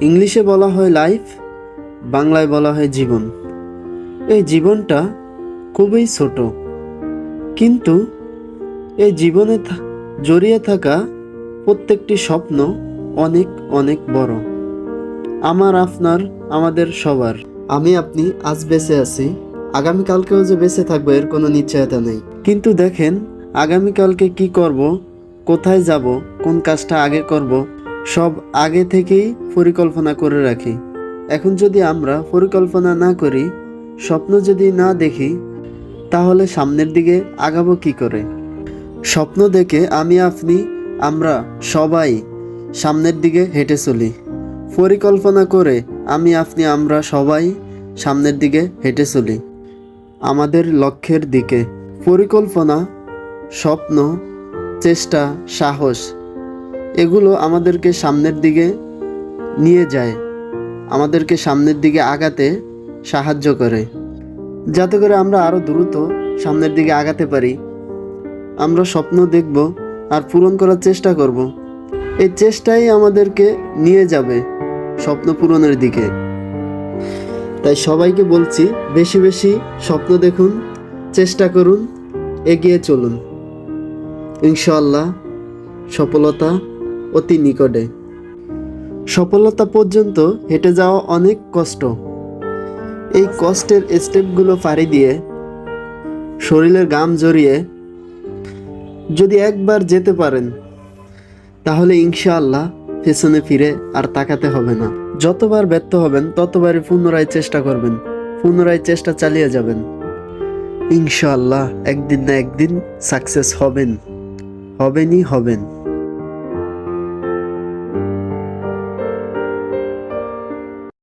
ইংলিশে বলা হয় লাইফ, বাংলায় বলা হয় জীবন। এই জীবনটা খুবই ছোট। কিন্তু এই জীবনে জড়িয়ে থাকা প্রত্যেকটি স্বপ্ন অনেক অনেক বড়। আমার, আপনার, আমাদের সবার। আমি, আপনি আজ বেঁচে আছি। আগামীকালকেও যে বেঁচে থাকব, এর কোনো নিশ্চয়তা নেই। কিন্তু দেখেন, আগামীকালকে কি করব, কোথায় যাব, কোন কাজটা আগে করব সব আগে থেকেই পরিকল্পনা করে রাখি। এখন যদি আমরা পরিকল্পনা না করি, স্বপ্ন যদি না দেখি, তাহলে সামনের দিকে আগাবো কি করে? স্বপ্ন দেখে আমি, আপনি, আমরা সবাই সামনের দিকে হেঁটে চলি। পরিকল্পনা করে আমি, আপনি, আমরা সবাই সামনের দিকে হেঁটে চলি। আমাদের লক্ষ্যের দিকে। পরিকল্পনা, স্বপ্ন, চেষ্টা, সাহস এগুলো আমাদেরকে সামনের দিকে নিয়ে যায়, আমাদেরকে সামনের দিকে আগাতে সাহায্য করে। যাতে করে আমরা আরও দ্রুত সামনের দিকে আগাতে পারি। আমরা স্বপ্ন দেখব আর পূরণ করার চেষ্টা করব। এই চেষ্টাই আমাদেরকে নিয়ে যাবে স্বপ্ন পূরণের দিকে। তাই সবাইকে বলছি, বেশি বেশি স্বপ্ন দেখুন, চেষ্টা করুন, এগিয়ে চলুন। ইনশাল্লাহ সফলতা অতি নিকটে। সফলতা পর্যন্ত হেঁটে যাওয়া অনেক কষ্ট। এই কষ্টের স্টেপগুলো পাড়ি দিয়ে শরীরের গাম জড়িয়ে যদি একবার যেতে পারেন, তাহলে ইনশাআল্লাহ পেছনে ফিরে আর তাকাতে হবে না। যতবার ব্যর্থ হবেন, ততবারই পুনরায় চেষ্টা করবেন। পুনরায় চেষ্টা চালিয়ে যাবেন। ইনশাআল্লাহ একদিন না একদিন সাকসেস হবেন। হবেনই হবেন।